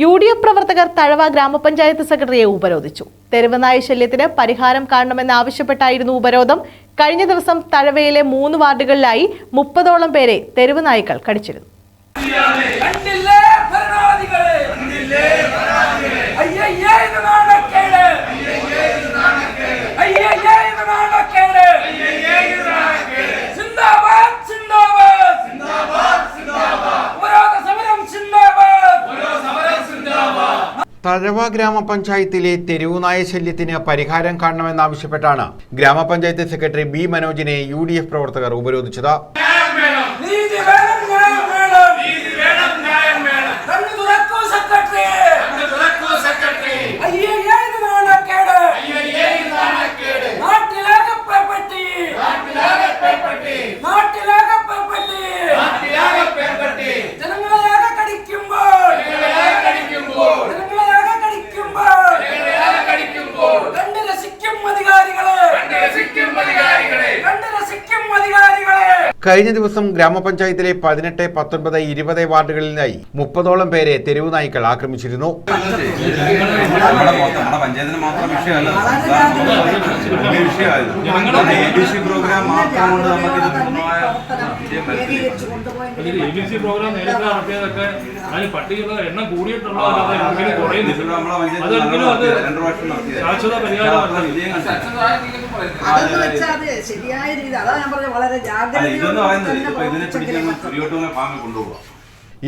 U D F പ്രവർത്തകർ തഴവ ഗ്രാമപഞ്ചായത്ത് സെക്രട്ടറിയെ ഉപരോധിച്ചു. തെരുവനായ ശല്യത്തിന് പരിഹാരം കാണണമെന്നാവശ്യപ്പെട്ടായിരുന്നു ഉപരോധം. കഴിഞ്ഞ ദിവസം തഴവയിലെ മൂന്ന് വാർഡുകളിലായി മുപ്പതോളം പേരെ തെരുവനായ്ക്കൾ കടിച്ചിരുന്നു. തഴവ ഗ്രാമപഞ്ചായത്തിലെ തെരുവുനായ ശല്യത്തിന് പരിഹാരം കാണണമെന്നാവശ്യപ്പെട്ടാണ് ഗ്രാമപഞ്ചായത്ത് സെക്രട്ടറി ബി മനോജിനെ യു ഡി എഫ് പ്രവർത്തകർ ഉപരോധിച്ചത്. കഴിഞ്ഞ ദിവസം ഗ്രാമപഞ്ചായത്തിലെ പതിനെട്ട് പത്തൊൻപത് ഇരുപത് വാർഡുകളിലായി മുപ്പതോളം പേരെ തെരുവ് നായ്ക്കൾ ആക്രമിച്ചിരുന്നു. പ്രോഗ്രാം നേരത്തെ നടത്തിയതൊക്കെ അതിന് പട്ടികയുടെ എണ്ണം കൂടിയിട്ടുള്ളതല്ലാതെ കുറയുന്നില്ല അത് ശാശ്വത ശരിയായ രീതി. അതാ ഞാൻ പറഞ്ഞത് വളരെ അല്ല ഇതെന്ന് പറയുന്നത് ഇപ്പൊ ഇതിനെ പിടിക്കാൻ തന്നെ ചുരിയോട്ടുള്ള പാങ്ങ് കൊണ്ടുപോകാം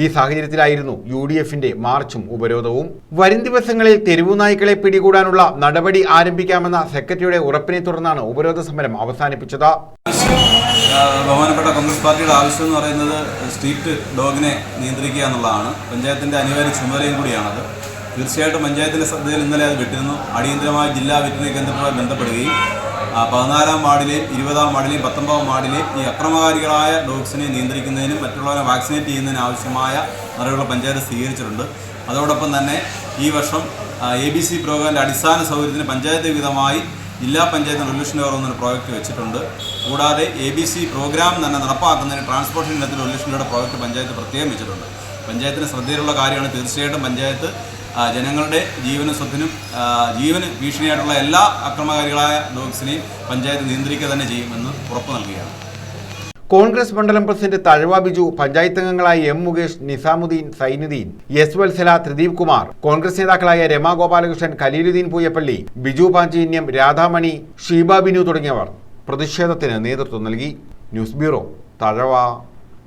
ഈ സാഹചര്യത്തിലായിരുന്നു യു ഡി എഫിന്റെ മാർച്ചും ഉപരോധവും. വരും ദിവസങ്ങളിൽ തെരുവു നായ്ക്കളെ പിടികൂടാനുള്ള നടപടി ആരംഭിക്കാമെന്ന സെക്രട്ടറിയുടെ ഉറപ്പിനെ തുടർന്നാണ് ഉപരോധ സമരം അവസാനിപ്പിച്ചത്. ബഹുമാനപ്പെട്ട കോൺഗ്രസ് പാർട്ടിയുടെ ആവശ്യം എന്ന് പറയുന്നത് സ്ട്രീറ്റ് ഡോഗിനെ നിയന്ത്രിക്കുക എന്നുള്ളതാണ്. പഞ്ചായത്തിന്റെ അനിവാര്യ ചുമതലയും കൂടിയാണത്. തീർച്ചയായിട്ടും പഞ്ചായത്തിന്റെ ശ്രദ്ധയിൽ ഇന്നലെ അത് വിട്ടിരുന്നു. അടിയന്തരമായി ജില്ലാ വെറ്റിനറി കേന്ദ്രവുമായി ബന്ധപ്പെടുകയും പതിനാലാം വാർഡിലെയും ഇരുപതാം വാർഡിലെയും പത്തൊമ്പതാം വാർഡിലെയും ഈ അക്രമകാരികളായ ഡോഗ്സിനെ നിയന്ത്രിക്കുന്നതിനും മറ്റുള്ളവരെ വാക്സിനേറ്റ് ചെയ്യുന്നതിനും ആവശ്യമായ നടപടികൾ പഞ്ചായത്ത് സ്വീകരിച്ചിട്ടുണ്ട്. അതോടൊപ്പം തന്നെ ഈ വർഷം എ ബി സി പ്രോഗ്രാമിന്റെ അടിസ്ഥാന സൗകര്യത്തിന് പഞ്ചായത്ത് വിധമായി ജില്ലാ പഞ്ചായത്ത് റെവല്യൂഷൻ ഡോർ എന്നൊരു പ്രോജക്റ്റ് വെച്ചിട്ടുണ്ട്. കൂടാതെ എ ബി സി പ്രോഗ്രാം തന്നെ നടപ്പാക്കുന്നതിന് ട്രാൻസ്പോർട്ടേഷൻ ഇനത്തിൽ റെവല്യൂഷൻ ഡോർ പ്രോജക്റ്റ് പഞ്ചായത്ത് പ്രത്യേകം വെച്ചിട്ടുണ്ട്. പഞ്ചായത്തിന് ശ്രദ്ധയിലുള്ള കാര്യമാണ് തീർച്ചയായിട്ടും പഞ്ചായത്ത് ജനങ്ങളുടെ ജീവനും സ്വത്തിനും ജീവന് ഭീഷണിയായിട്ടുള്ള എല്ലാ അക്രമകാരികളായ ഡോഗ്സിനെയും പഞ്ചായത്ത് നിയന്ത്രിക്കുക തന്നെ ചെയ്യുമെന്ന് ഉറപ്പ് നൽകുകയാണ്. കോൺഗ്രസ് മണ്ഡലം പ്രസിഡന്റ് തഴവ ബിജു പഞ്ചായത്ത് അംഗങ്ങളായ എം മുകേഷ് നിസാമുദ്ദീൻ സൈനുദ്ദീൻ എസ് വത്സല ത്രിദീപ് കുമാർ കോൺഗ്രസ് നേതാക്കളായ രമാ ഗോപാലകൃഷ്ണൻ ഖലീലുദ്ദീൻ പൂയപ്പള്ളി ബിജു പാഞ്ചീന്യം രാധാമണി ഷീബ ബിനു തുടങ്ങിയവർ പ്രതിഷേധത്തിന് നേതൃത്വം നൽകി. News bureau Thazhava.